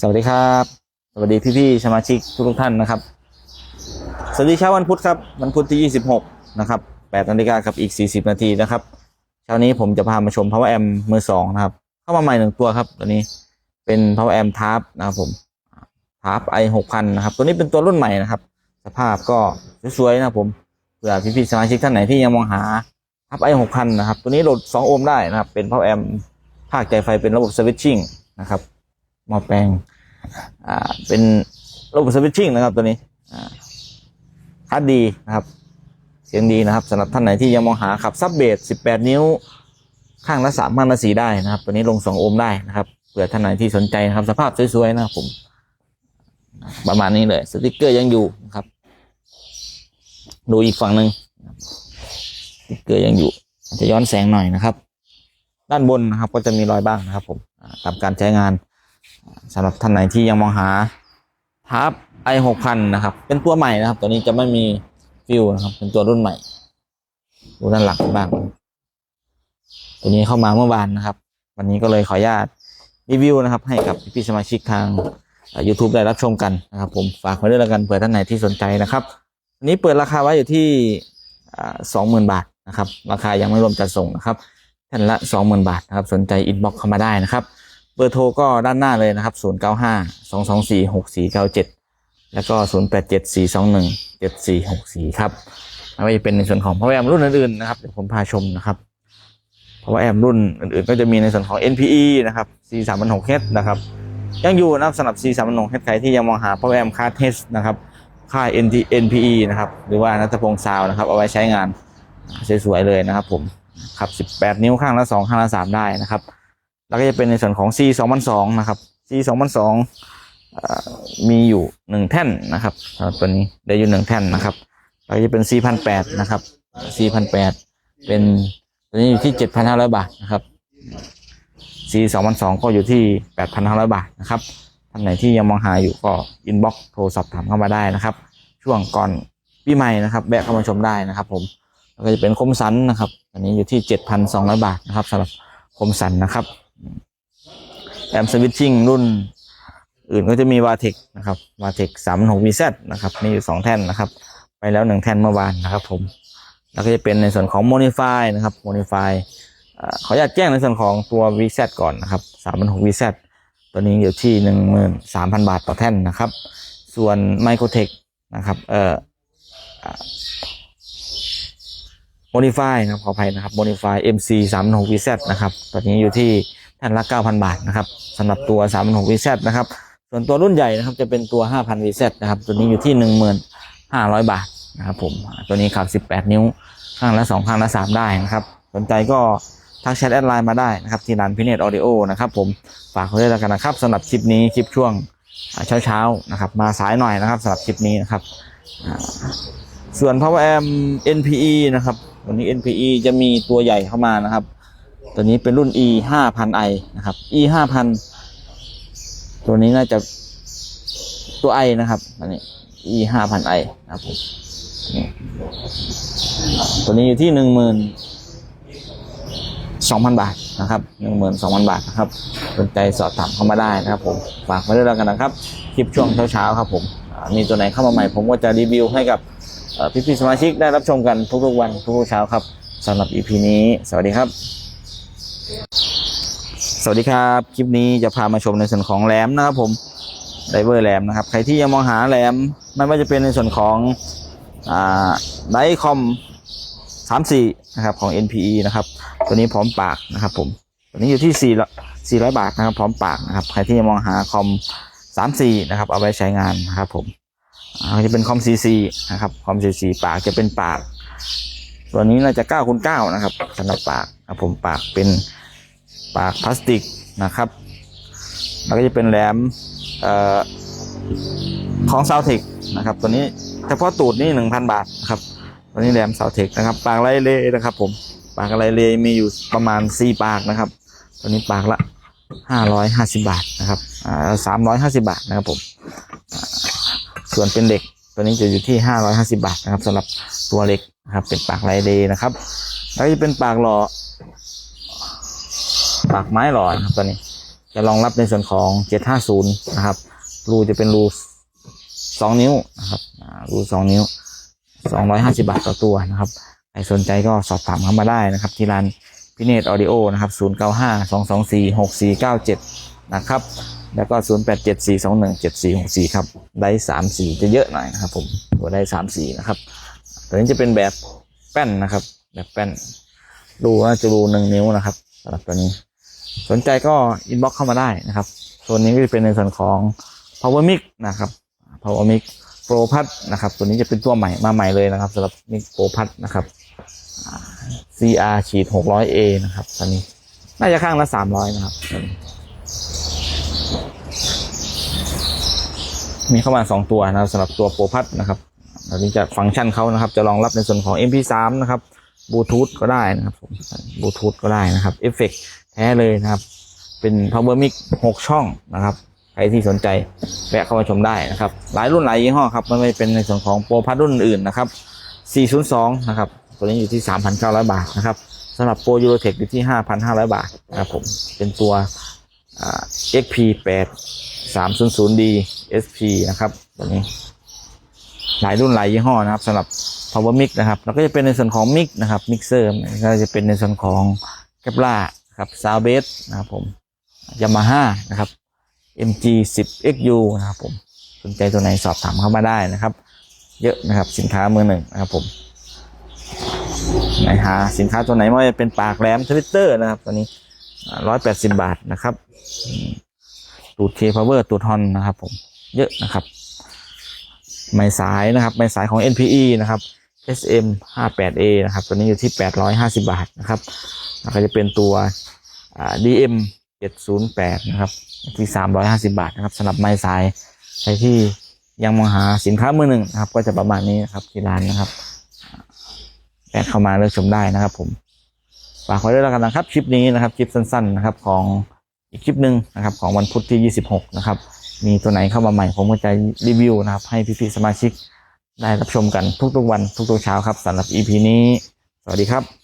สวัสดีครับ สวัสดีพี่ๆสมาชิกทุกท่านนะครับ สวัสดีเช้าวันพุธครับ วันพุธที่ 26 นะครับ8นาฬิกาครับอีก 40 นาทีนะครับ เช้านี้ผมจะพามาชม Power Amp มือสองนะครับ เข้ามาใหม่หนึ่งตัวครับ ตัวนี้เป็น Power Amp Tarp นะครับผม Tarp i 6000นะครับ ตัวนี้เป็นตัวรุ่นใหม่นะครับ สภาพก็สวยๆนะครับผมเผื่อพี่ๆสมาชิกท่านไหนที่ยังมองหา Tarp i 6000นะครับ ตัวนี้โหลด 2 โอห์มได้นะครับ เป็น Power Amp ภาคใจไฟเป็นระบบ Switching นะครับหม้อแปลงอ่าเป็นระบบ Switching นะครับตัวนี้อคัดดีนะครับ เสียงดีนะครับสำหรับท่านไหนที่ยังมองหาขับซับเบส18 นิ้ว ข้างละสามข้างละสี่ได้นะครับ ตัวนี้ลง 2 โอห์มได้นะครับเผื่อท่านไหนที่สนใจนะครับสภาพสวยๆนะครับผมประมาณนี้เลย สติกเกอร์ยังอยู่นะครับ ดูอีกฝั่งหนึ่งสติกเกอร์ยังอยู่ จะย้อนแสงหน่อยนะครับ ด้านบนนะครับ ก็จะมีรอยบ้างนะครับ ผมตามการใช้งานสำหรับท่านไหนที่ยังมองหาทับ i หกพันนะครับ เป็นตัวใหม่นะครับ ตัวนี้จะไม่มีฟิวนะครับ เป็นตัวรุ่นใหม่ ดูด้านหลังบ้าง ตัวนี้เข้ามาเมื่อวานนะครับ วันนี้ก็เลยขออนุญาตรีวิวนะครับ ให้กับพี่สมาชิกทาง YouTube ได้รับชมกันนะครับ ผมฝากไว้ด้วยล้วกันเผื่อท่านไหนที่สนใจนะครับอันนี้เปิดราคาไว้อยู่ที่สองหมื่นบาทนะครับ ราคายังไม่รวมจัดส่งนะครับ ท่านละสองหมื่นบาทนะครับ สนใจอินบ็อกเข้ามาได้นะครับ เบอร์โทรก็ด้านหน้าเลยนะครับศูนย์เก้าห้าสองสองสี่หกสี่เก้าเจ็ดแล้วก็ศูนย์แปดเจ็ดสี่สองหนึ่งเจ็ดสี่หกสี่ครับไม่ว่าจะเป็นในส่วนของพาวเวอร์รุ่นอื่นๆนะครับเดี๋ยวผมพาชมนะครับเพราะว่าแอมรุ่นอื่นๆ ก็จะมีในส่วนของ NPE นะครับ C 3 6 6 H นะครับ ยังอยู่นะครับสำหรับ C 3 6 6 H ใครที่ยังมองหา Power Amp Card H นะครับค่าย NT NPE นะครับ หรือว่านัทพงศ์ซาวนะครับ เอาไว้ใช้งานสวยๆเลยนะครับผม ขับ 18 นิ้วข้างละ 2 ข้างละ 3 ได้นะครับ แล้วก็จะเป็นในส่วนของ C 2002นะครับ C 2002เอ่อมีอยู่ 1 แท่นนะครับตัวนี้ได้อยู่ 1 แท่นนะครับ แล้วก็จะเป็น C 1 0 0นะครับ C 1 0 0เป็นตัวนี้อยู่ที่ 7,500 บาทนะครับ C 2002ก็อยู่ที่ 8,500 บาทนะครับท่านไหนที่ยังมองหาอยู่ก็อินบ็อกซ์โทรสอบถามเข้ามาได้นะครับ ช่วงก่อนปีใหม่นะครับแวะเข้ามาชมได้นะครับ ผมแล้วก็จะเป็นคมสันนะครับ อันนี้อยู่ที่7,200บาทนะครับสำหรับคมสันนะครับ แอมสวิตชิ่งรุ่นอื่นก็จะมีวาเทคนะครับวาเทค3 6 VZ นะครับมีอยู่สองแท่นนะครับ ไปแล้วหนึ่งแท่นเมื่อวานนะครับผม แล้วก็จะเป็นในส่วนของ Modify นะครับ Modify เอ่อขออนุญาตแจ้งในส่วนของตัว VZ ก่อนนะครับ3,600 VZ ตัวนี้อยู่ที่ 13,000 บาทต่อแท่นนะครับ ส่วน Microtech นะครับ เอ่อ Modify นะครับขออภัยนะครับ Modify MC 3 6 VZ นะครับตัวนี้อยู่ที่ท่านละ 9,000 บาทนะครับสำหรับตัว 3 6 VZ นะครับ ส่วนตัวรุ่นใหญ่นะครับจะเป็นตัว 5,000 VZ นะครับ ตัวนี้อยู่ที่ 1,500 บาทนะครับผมตัวนี้ขับ 18 นิ้วข้างละ 2 ข้างละ 3 ได้นะครับ สนใจก็ทักแชทแอดไลน์มาได้นะครับ ที่ร้านพิเนตออดิโอนะครับผมฝากไว้ด้วยแล้วกันนะครับสำหรับคลิปนี้คลิปช่วงเช้าเช้าๆนะครับ มาสายหน่อยนะครับสำหรับคลิปนี้นะครับ ส่วน Power Amp NPE นะครับ ตัวนี้ NPE จะมีตัวใหญ่เข้ามานะครับ ตัวนี้เป็นรุ่น E 5000i นะครับ E 5000ตัวนี้น่าจะตัว i นะครับอันนี้ E 5000i นะครับผมตัวนี้อยู่ที่หนึ่งหมื่นสองพันบาทนะครับหนึ่งหมื่นสองพันบาทนะครับสนใจสอบถามเข้ามาได้นะครับผมฝากไว้ด้วยกันนะครับ คลิปช่วงเช้าๆครับผมมีตัวไหนเข้ามาใหม่ผมก็จะรีวิวให้กับ พี่ๆสมาชิกได้รับชมกันทุกๆวันทุกๆเช้าครับสำหรับ EP นี้ สวัสดีครับ สวัสดีครับ คลิปนี้จะพามาชมในส่วนของแหลมนะครับผมไดเวอร์แหลมนะครับ ใครที่ยังมองหาแหลมไม่ว่าจะเป็นในส่วนของไดคอมสามสี่นะครับของ NPE นะครับ ตัวนี้พร้อมปากนะครับผมตัวนี้อยู่ที่สี่สี่ร้อยบาทนะครับ พร้อมปากนะครับ ใครที่ยังมองหาคอมสามสี่นะครับ เอาไว้ใช้งานนะครับผม อ่าจะเป็นคอมซีซีนะครับคอมซีซีปากจะเป็นปาก ตัวนี้น่าจะเก้าคูณเก้านะครับสำหรับปากนะครับผมปากเป็นปากพลาสติกนะครับ แล้วก็จะเป็นแหลมออของซาวเทคนะครับ ตัวนี้เฉพาะตูดนี่หนึ่งพันบาทนะครับตัวนี้แหลมซาวเทคนะครับ ปากไรเลนะครับ ผมปากไรเลมีอยู่ประมาณสี่ปากนะครับ ตัวนี้ปากละห้าร้อยห้าสิบาทนะครับอ่าสามร้อยห้าสิบาทนะครับผม ส่วนเป็นเหล็กตัวนี้จะอยู่ที่ห้าร้อยห้าสิบาทนะครับสำหรับตัวเหล็กนะครับ เป็นปากไรเลนะครับแล้วจะเป็นปากหล่อปากไม้หล่อนะครับตัวนี้ จะรองรับในส่วนของ 750 นะครับ รูจะเป็นรู2นิ้วนะครับรู2นิ้ว 250 บาทต่อตัวนะครับใครสนใจก็สอบถามเข้ามาได้นะครับ ที่ร้านพิเนตออดิโอนะครับ 095 224 6497 นะครับ แล้วก็ 0874217464 ครับ ได้ 34 จะเยอะหน่อยนะครับ ผมตัวได้ 34 นะครับ ตัวนี้จะเป็นแบบแป้นนะครับ แบบแป้น รูน่าจะรูหนึ่งนิ้วนะครับสำหรับตัวนี้ สนใจก็อินบ็อกเข้ามาได้นะครับ ส่วนนี้ก็จะเป็นในส่วนของ power mic นะครับ power mic pro พัดนะครับ ตัวนี้จะเป็นตัวใหม่มาใหม่เลยนะครับสำหรับ mic pro พัดนะครับ CR ฉีด 600A นะครับตัวนี้ น่าจะข้างละ 300 นะครับตัวนี้ มีเข้ามา2ตัวนะครับสำหรับตัวโปรพัดนะครับตัวนี้จะฟังก์ชันเขานะครับ จะรองรับในส่วนของ MP3 นะครับบลูทูธก็ได้นะครับบลูทูธก็ได้นะครับเอฟเฟกแท้เลยนะครับ เป็น power mic 6 ช่องนะครับใครที่สนใจแวะเข้ามาชมได้นะครับ หลายรุ่นหลายยี่ห้อครับไม่ว่เป็นในส่วนของโปรพัดรุ่นอื่นนะครับ 402 นะครับ ตัวนี้อยู่ที่ 3,900 บาทนะครับสำหรับโปรยูโรเทคอยู่ที่ 5,500 บาทนะครับผมเป็นตัวอ่า XP 8 300D SP นะครับตัวนี้ หลายรุ่นหลายยี่ห้อนะครับสำหรับ power mic นะครับ แล้วก็จะเป็นในส่วนของ mic นะครับ mixer ก็จะเป็นในส่วนของ c a p l a ครับ s o u n d b a s นะครับผม Yamaha นะครับ MG 10 XU นะครับผมสนใจตัวไหนสอบถามเข้ามาได้นะครับ เยอะนะครับสินค้ามือหนึ่งนะครับผมไหนหาสินค้าตัวไหนไม่ว่าจะเป็นปากแหลมทวิตเตอร์นะครับตัวนี้ร้อยแปดสิบาทนะครับ ตูดเคพาวเวอร์ตูดฮอนนะครับผมเยอะนะครับไม้สายนะครับไม้สายของ NPE นะครับ SM 58A นะครับตัวนี้อยู่ที่ 850 บาทนะครับแล้วก็จะเป็นตัวอ่า DM 708นะครับที่ 350 บาทนะครับสำหรับไม้สายใครที่ยังมองหาสินค้ามือหนึ่งนะครับ ก็จะประมาณนี้นะครับที่ร้านนะครับแอดเข้ามาเลือกชมได้นะครับผมฝากไว้ด้วยแล้วกันนะครับคลิปนี้นะครับคลิปสั้น ๆนะครับของ อีกคลิปหนึ่งนะครับของวันพุธที่ 26 นะครับ มีตัวไหนเข้ามาใหม่ ผมก็จะรีวิวนะครับ ให้พี่ๆสมาชิกได้รับชมกันทุกๆวันทุกๆเช้าครับสำหรับ EP นี้ สวัสดีครับ